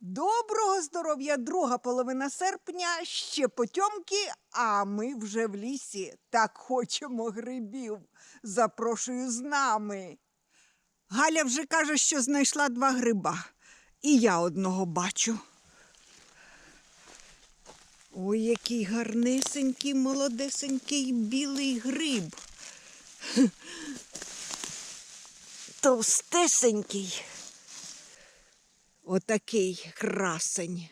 Доброго здоров'я, друга половина серпня, ще потьомки, а ми вже в лісі. Так хочемо грибів. Запрошую з нами. Галя вже каже, що знайшла два гриба. І я одного бачу. Ой, який гарнесенький, молодесенький білий гриб. Товстесенький. Отакий красень.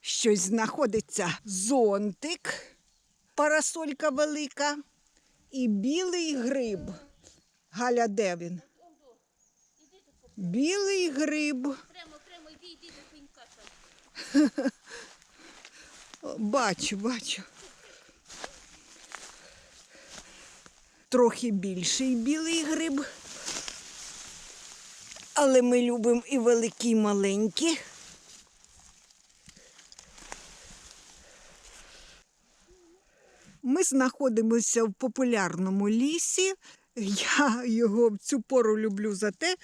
Щось знаходиться зонтик, парасолька велика і білий гриб. Галя, де він? Білий гриб. Прямо, прямо, йди, йди до пенька Бачу, бачу. Трохи більший білий гриб. Але ми любимо і великі, і маленькі. Ми знаходимося в популярному лісі. Я його в цю пору люблю за те,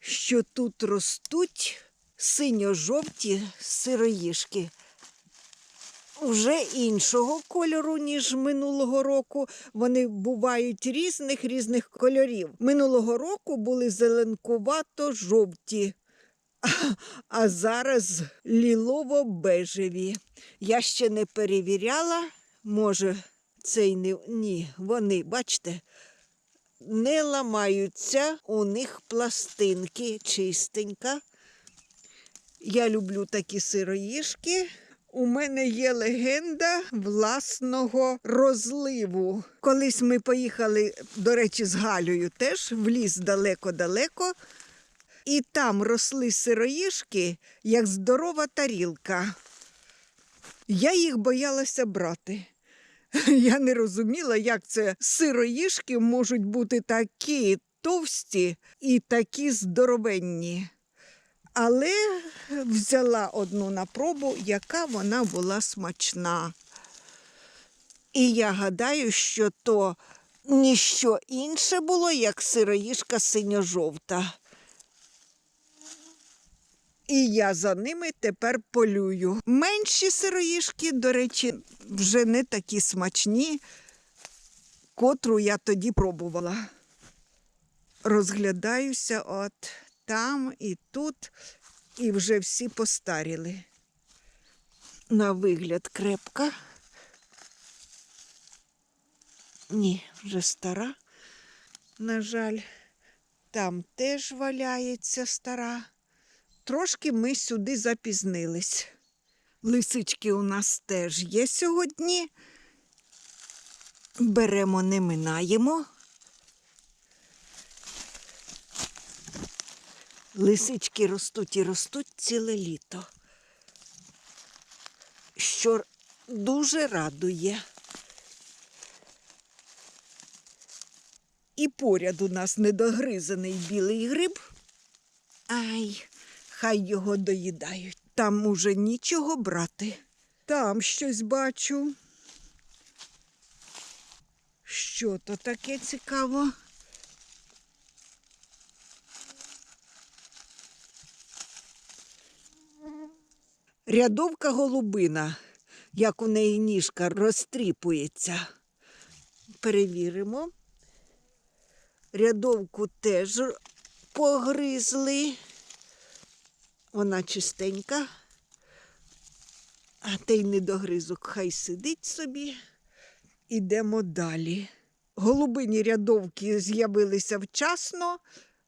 що тут ростуть синьо-жовті сироїшки вже іншого кольору, ніж минулого року. Вони бувають різних різних кольорів. Минулого року були зеленкувато-жовті, а, зараз лілово-бежеві. Я ще не перевіряла, може, це й не ні, вони, бачите, не ламаються, у них пластинки чистенька. Я люблю такі сироїшки. У мене є легенда власного розливу. Колись ми поїхали, до речі, з Галею теж в ліс далеко-далеко, і там росли сироїшки, як здорова тарілка. Я їх боялася брати. Я не розуміла, як це сироїшки можуть бути такі товсті і такі здоровенні. Але взяла одну на пробу, яка вона була смачна. І я гадаю, що то ніщо інше було, як сироїшка синьо-жовта. І я за ними тепер полюю. Менші сироїшки, до речі, вже не такі смачні, котру я тоді пробувала. Розглядаюся от там і тут, і вже всі постаріли. На вигляд крепка. Ні, вже стара. На жаль, там теж валяється стара. Трошки ми сюди запізнились. Лисички у нас теж є сьогодні. Беремо, не минаємо. Лисички ростуть і ростуть ціле літо, що дуже радує. І поряд у нас недогризаний білий гриб. Ай, хай його доїдають. Там уже нічого брати. Там щось бачу. Що то таке цікаво? Рядовка голубина, як у неї ніжка розтріпується. Перевіримо. Рядовку теж погризли. Вона чистенька, а той недогризок хай сидить собі. Ідемо далі. Голубині рядовки з'явилися вчасно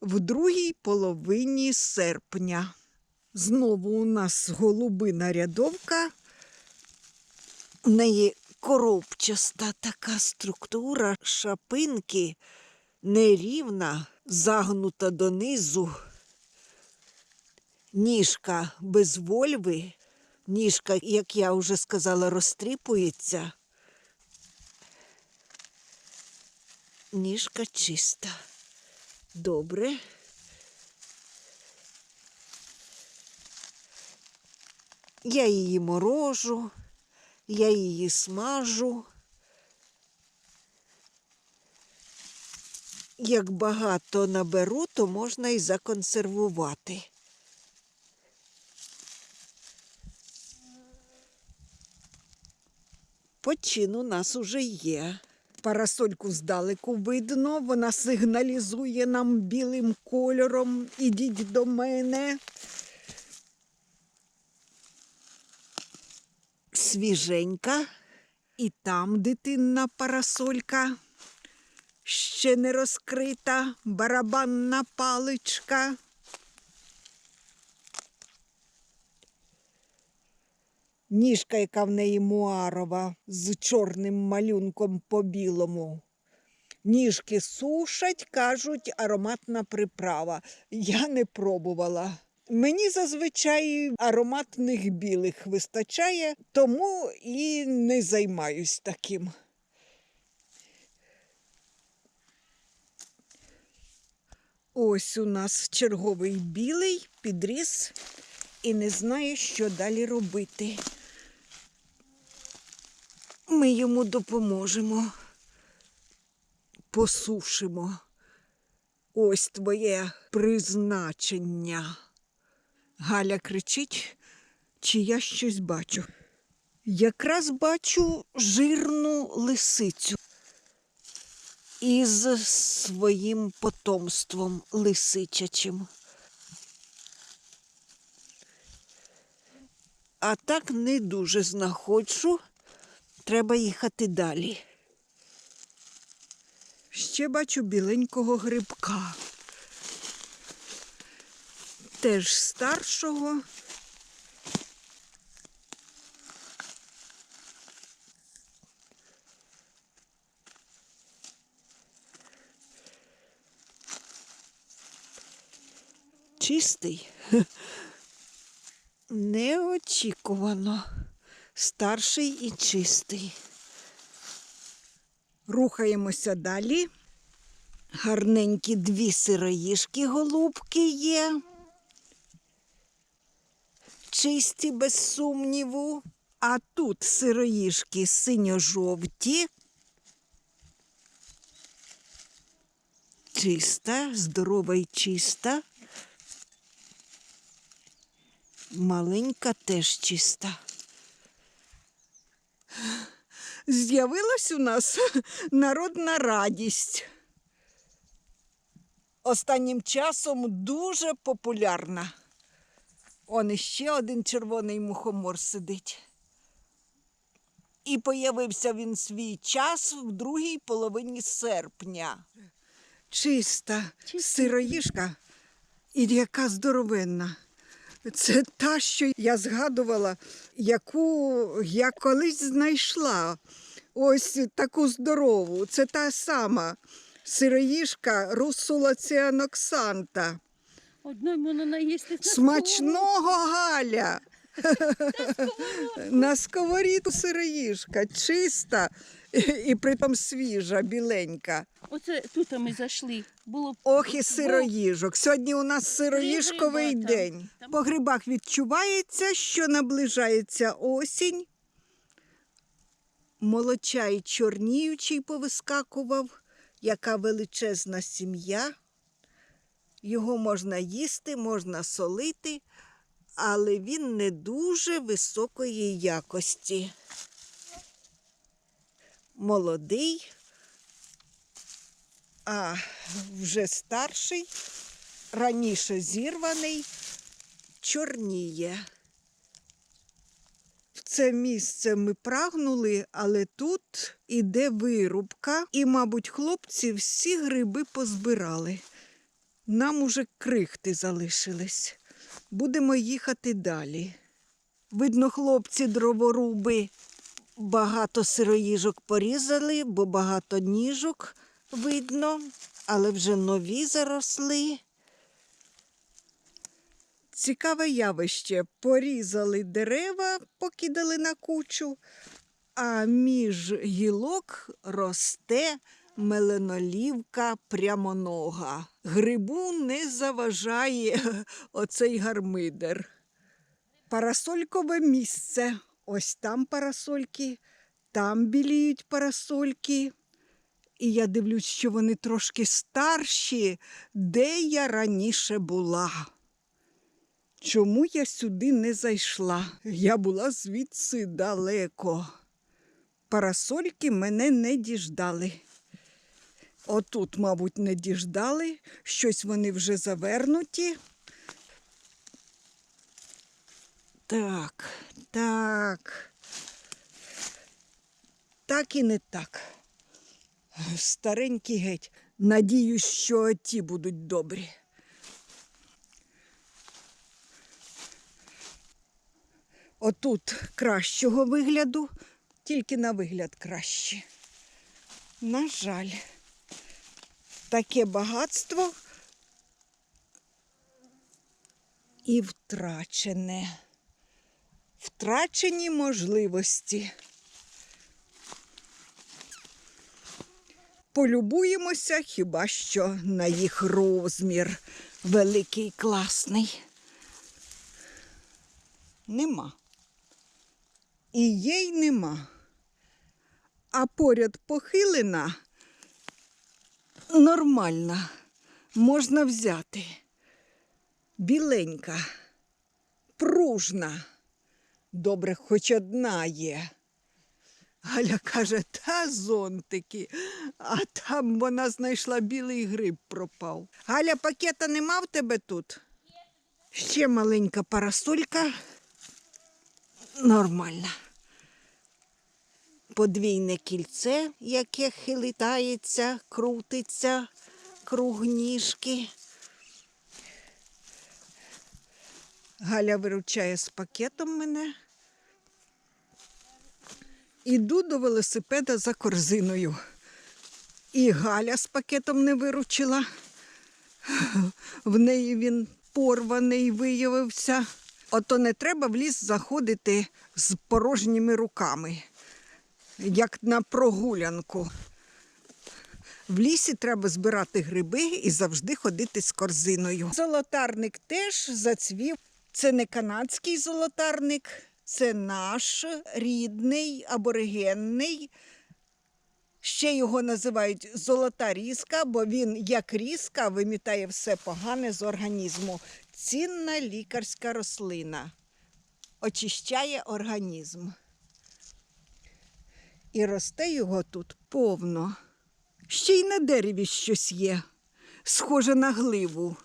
в другій половині серпня. Знову у нас голубина рядовка. В неї коробчаста така структура шапинки нерівна, загнута донизу. Ніжка без вольви, ніжка, як я вже сказала, розтріпується. Ніжка чиста. Добре. Я її морожу, я її смажу. Як багато наберу, то можна і законсервувати. Почин у нас уже є. Парасольку здалеку видно, вона сигналізує нам білим кольором. Ідіть до мене. Свіженька. І там дитинна парасолька. Ще не розкрита барабанна паличка. Ніжка, яка в неї муарова, з чорним малюнком по білому. Ніжки сушать, кажуть, ароматна приправа. Я не пробувала. Мені зазвичай ароматних білих вистачає, тому і не займаюсь таким. Ось у нас черговий білий підріс і не знає, що далі робити. Ми йому допоможемо, посушимо. Ось твоє призначення. Галя кричить, чи я щось бачу. Якраз бачу жирну лисицю Із своїм потомством лисичачим. А так не дуже знаходжу. Треба їхати далі. Ще бачу біленького грибка. Теж старшого. Чистий. Неочікувано. Старший і чистий. Рухаємося далі. Гарненькі дві сироїшки голубки є. Чисті, без сумніву. А тут сироїшки синьо-жовті. Чиста, здорова і чиста. Маленька теж чиста. З'явилась у нас народна радість. Останнім часом дуже популярна. Он іще один червоний мухомор сидить. І появився він свій час в другій половині серпня. Чиста, сироїшка і яка здоровенна. Це та, що я згадувала, яку я колись знайшла. Ось таку здорову. Це та сама сироїшка Русула ціаноксанта. Одної можна наїсти. Смачного Галя. На сковорідку сироїшка, чиста і, притом свіжа, біленька. Оце тут ми зайшли. Було Ох і сироїжок. Сьогодні у нас сироїжковий гриба день. Там- По грибах відчувається, що наближається осінь. Молочай чорніючий повискакував, яка величезна сім'я. Його можна їсти, можна солити, але він не дуже високої якості. Молодий, а вже старший, раніше зірваний, чорніє. В це місце ми прагнули, але тут іде вирубка, і, мабуть, хлопці всі гриби позбирали. Нам уже крихти залишились. Будемо їхати далі. Видно, хлопці дроворуби Багато сироїжок порізали, бо багато ніжок видно, але вже нові заросли. Цікаве явище. Порізали дерева, покидали на кучу, а між гілок росте меленолівка прямонога. Грибу не заважає оцей гармидер. Парасолькове місце. Ось там парасольки, там біліють парасольки. І я дивлюсь, що вони трошки старші, де я раніше була. Чому я сюди не зайшла? Я була звідси далеко. Парасольки мене не діждали. Отут, мабуть, не діждали, щось вони вже завернуті. Так, так. Так і не так. Старенькі геть. Надіюсь, що ті будуть добрі. Отут кращого вигляду, тільки на вигляд краще. На жаль, таке багатство і втрачене. Втрачені можливості. Полюбуємося хіба що на їх розмір великий класний. Нема. І є й нема. А поряд похилена нормальна, можна взяти. Біленька, пружна. Добре, хоч одна є. Галя каже, та зонтики, а там вона знайшла білий гриб пропав. Галя, пакета нема в тебе тут? Ще маленька парасолька. Нормальна. Подвійне кільце, яке хилитається, крутиться, круг ніжки. Галя виручає з пакетом мене. Іду до велосипеда за корзиною. І Галя з пакетом не виручила. В неї він порваний виявився. Ото не треба в ліс заходити з порожніми руками, як на прогулянку. В лісі треба збирати гриби і завжди ходити з корзиною. Золотарник теж зацвів. Це не канадський золотарник, це наш рідний, аборигенний. Ще його називають золота різка, бо він як різка вимітає все погане з організму. Цінна лікарська рослина. Очищає організм. І росте його тут повно. Ще й на дереві щось є, схоже на гливу.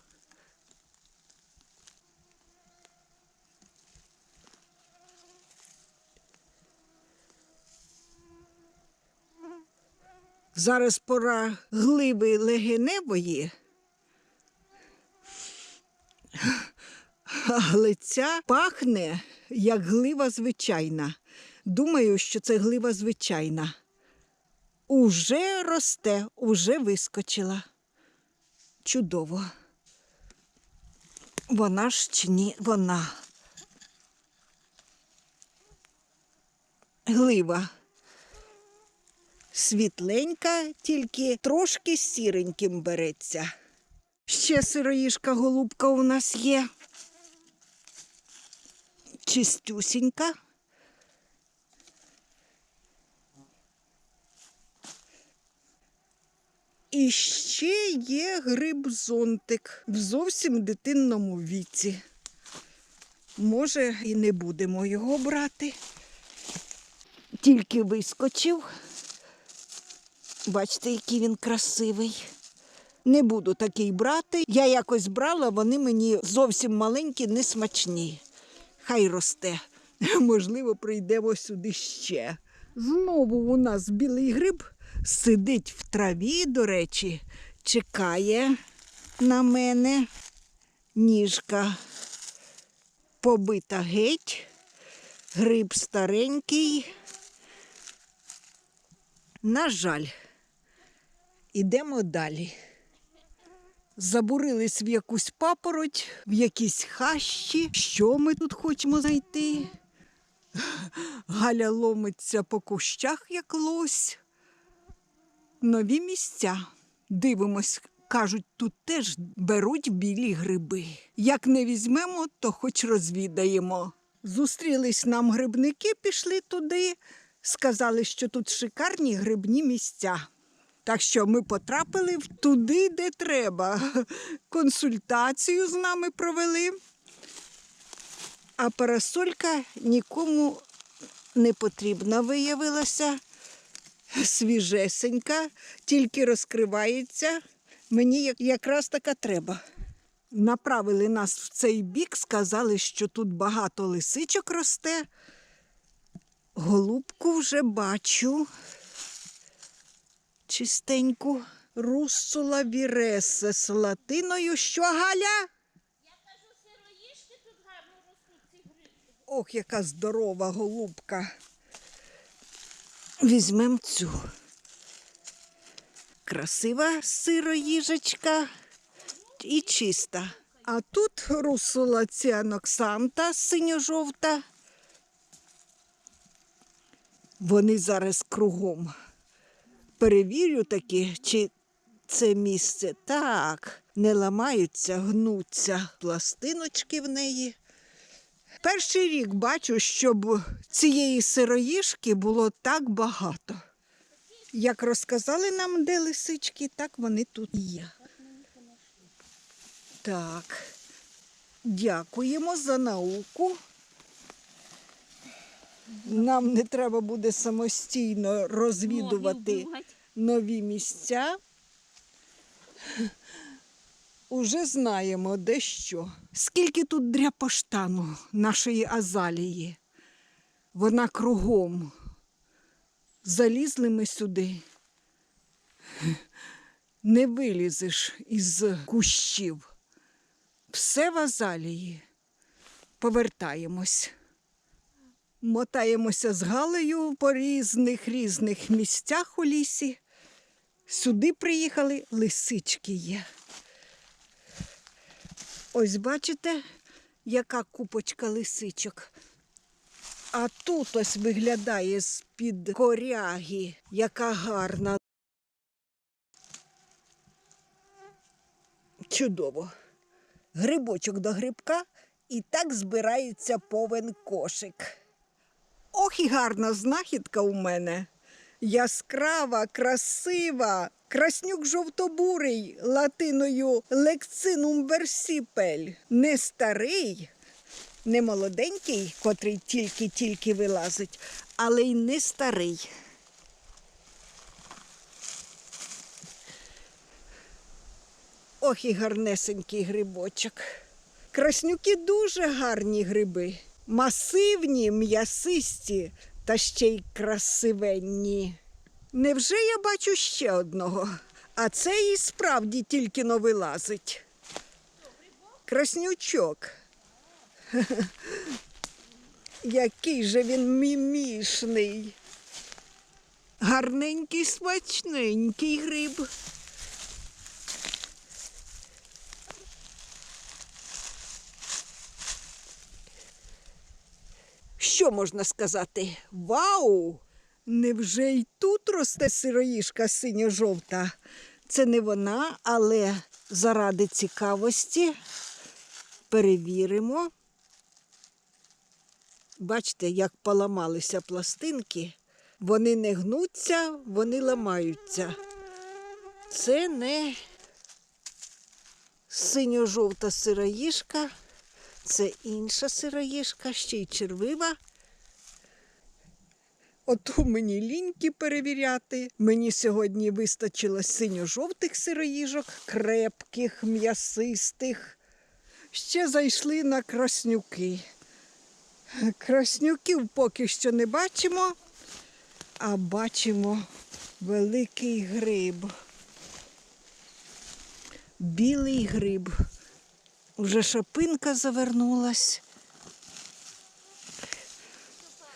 Зараз пора гливи легеневої, але ця пахне як глива звичайна. Думаю, що це глива звичайна. Уже росте, уже вискочила. Чудово. Вона ж чи ні, вона. Глива. Світленька, тільки трошки сіреньким береться. Ще сироїшка голубка у нас є. Чистюсінька. І ще є гриб-зонтик в зовсім дитинному віці. Може, і не будемо його брати. Тільки вискочив. Бачите, який він красивий. Не буду такий брати. Я якось брала, вони мені зовсім маленькі, не смачні. Хай росте. Можливо, прийдемо сюди ще. Знову у нас білий гриб сидить в траві, до речі, чекає на мене. Ніжка побита геть, гриб старенький. На жаль, ідемо далі. Забурились в якусь папороть, в якісь хащі. Що ми тут хочемо знайти? Галя ломиться по кущах, як лось. Нові місця. Дивимось, кажуть, тут теж беруть білі гриби. Як не візьмемо, то хоч розвідаємо. Зустрілись нам грибники, пішли туди, сказали, що тут шикарні грибні місця. Так що ми потрапили туди, де треба. Консультацію з нами провели. А парасолька нікому не потрібна виявилася. Свіжесенька, тільки розкривається. Мені якраз така треба. Направили нас в цей бік, сказали, що тут багато лисичок росте. Голубку вже бачу. Чистеньку. Руссула віресе з латиною. Що, Галя? Я кажу, сироїшки тут гарно ростуть ці гриби. Ох, яка здорова голубка. Візьмем цю. Красива сироїжечка і чиста. А тут русула ціаноксанта синьо-жовта. Вони зараз кругом. Перевірю таки, чи це місце так. Не ламаються, гнуться пластиночки в неї. Перший рік бачу, щоб цієї сироїшки було так багато. Як розказали нам, де лисички, так вони тут є. Так. Дякуємо за науку. Нам не треба буде самостійно розвідувати нові місця. Уже знаємо де що. Скільки тут дряпоштану нашої азалії. Вона кругом. Залізли ми сюди. Не вилізеш із кущів. Все в азалії. Повертаємось. Мотаємося з Галею по різних різних місцях у лісі. Сюди приїхали, лисички є. Ось бачите, яка купочка лисичок. А тут ось виглядає з-під коряги, яка гарна. Чудово. Грибочок до грибка і так збирається повен кошик. Ох, і гарна знахідка у мене. Яскрава, красива, краснюк жовтобурий, латиною лекцинум версіпель. Не старий, не молоденький, котрий тільки-тільки вилазить, але й не старий. Ох, і гарнесенький грибочок. Краснюки дуже гарні гриби. Масивні, м'ясисті та ще й красивенні. Невже я бачу ще одного? А це і справді тільки но вилазить. Краснючок. Який же він мімішний. Гарненький, смачненький гриб. Що можна сказати? Вау! Невже й тут росте сироїшка синьо-жовта? Це не вона, але заради цікавості перевіримо. Бачите, як поламалися пластинки. Вони не гнуться, вони ламаються. Це не синьо-жовта сироїшка, це інша сироїшка, ще й червива. Ото мені ліньки перевіряти. Мені сьогодні вистачило синьо-жовтих сироїжок, крепких, м'ясистих. Ще зайшли на краснюки. Краснюків поки що не бачимо, а бачимо великий гриб. Білий гриб. Уже шапинка завернулась.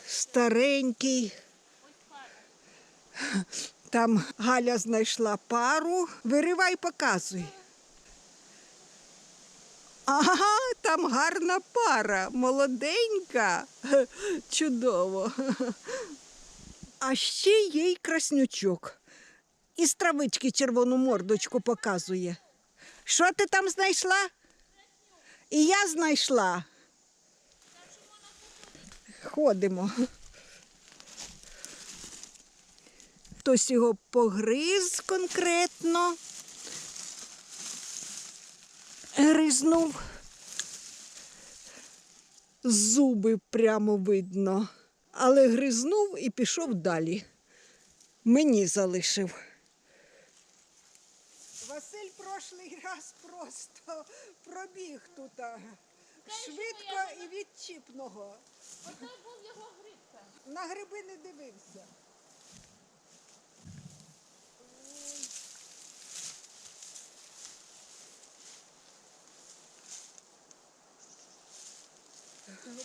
Старенький. Там Галя знайшла пару. Виривай, показуй. Ага, там гарна пара, молоденька. Чудово. А ще є й краснючок. Із травички червону мордочку показує. Що ти там знайшла? І я знайшла. Ходимо. Хтось його погриз конкретно. Гризнув. Зуби прямо видно. Але гризнув і пішов далі. Мені залишив. Василь прошлий раз просто пробіг тут швидко і відчіпного. Отой був його грибка. На гриби не дивився.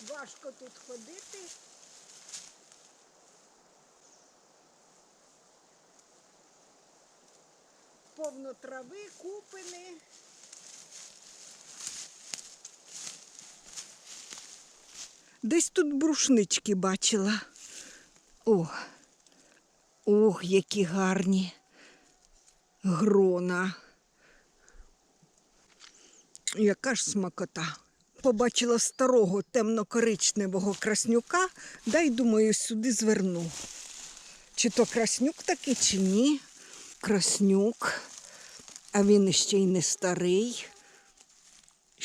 Важко тут ходити. Повно трави, купини. Десь тут брушнички бачила. О, ох, які гарні грона. Яка ж смакота. Побачила старого темно-коричневого краснюка, дай, думаю, сюди зверну. Чи то краснюк такий, чи ні. Краснюк, а він ще й не старий.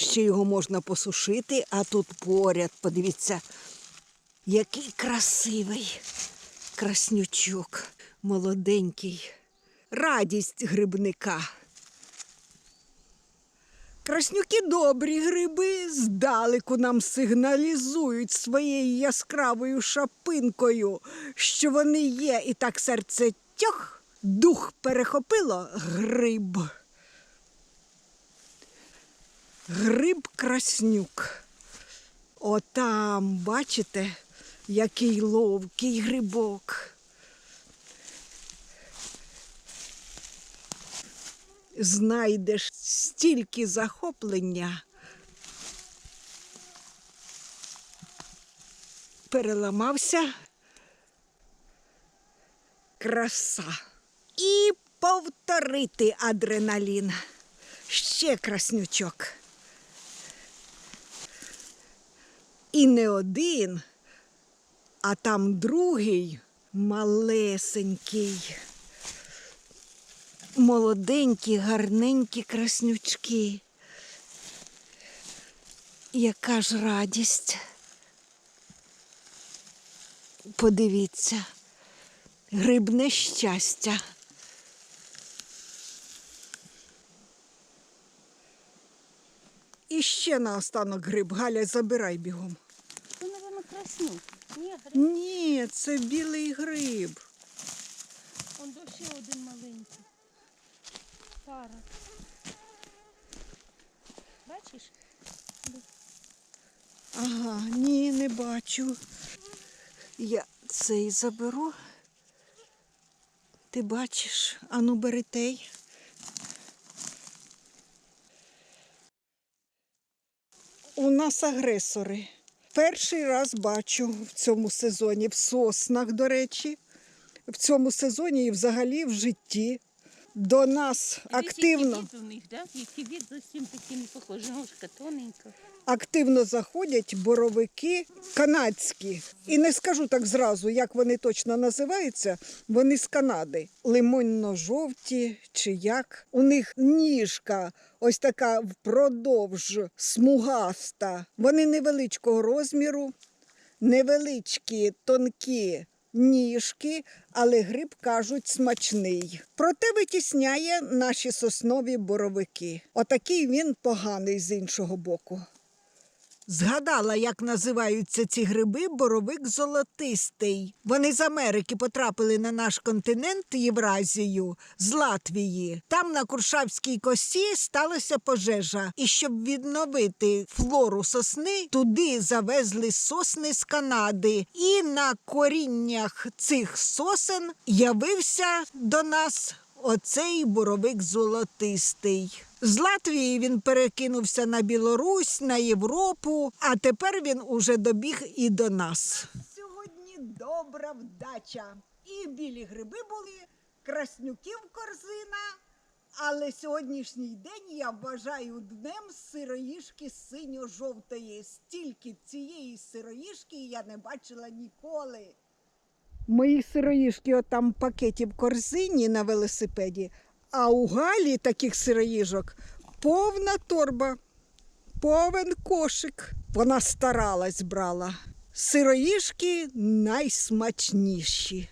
Ще його можна посушити, а тут поряд, подивіться, який красивий краснючок, молоденький. Радість грибника. Краснюки добрі гриби, здалеку нам сигналізують своєю яскравою шапинкою, що вони є, і так серце тьох, дух перехопило гриб. Гриб краснюк. Отам, бачите, який ловкий грибок. Знайдеш стільки захоплення. Переламався. Краса. І повторити адреналін. Ще краснючок. І не один, а там другий малесенький. Молоденькі, гарненькі краснючки. Яка ж радість. Подивіться, грибне щастя. І ще наостанок гриб. Галя, забирай бігом. Це, мабуть, краснюк. Ні, гриб. Ні, це білий гриб. Он ще один маленький. Пара. Бачиш? Ага, ні, не бачу. Я цей заберу. Ти бачиш, ану бери У нас агресори. Перший раз бачу в цьому сезоні, в соснах, до речі, в цьому сезоні і взагалі в житті. До нас активно. Від у них, да? Від зовсім такий не похожий. Ножка тоненька. Активно заходять боровики канадські. І не скажу так зразу, як вони точно називаються. Вони з Канади. Лимонно-жовті чи як. У них ніжка ось така впродовж смугаста. Вони невеличкого розміру, невеличкі, тонкі. Ніжки, але гриб кажуть смачний. Проте витісняє наші соснові боровики. Отакий він поганий з іншого боку. Згадала, як називаються ці гриби боровик золотистий. Вони з Америки потрапили на наш континент Євразію з Латвії. Там на Куршавській косі сталася пожежа. І щоб відновити флору сосни, туди завезли сосни з Канади. І на коріннях цих сосен явився до нас оцей боровик золотистий. З Латвії він перекинувся на Білорусь, на Європу, а тепер він уже добіг і до нас. Сьогодні добра вдача. І білі гриби були, краснюків корзина. Але сьогоднішній день я вважаю днем сироїшки синьо-жовтої. Стільки цієї сироїшки я не бачила ніколи. Мої сироїшки отам пакеті в корзині на велосипеді, а у Галі таких сироїжок повна торба, повен кошик. Вона старалась брала. Сироїжки найсмачніші.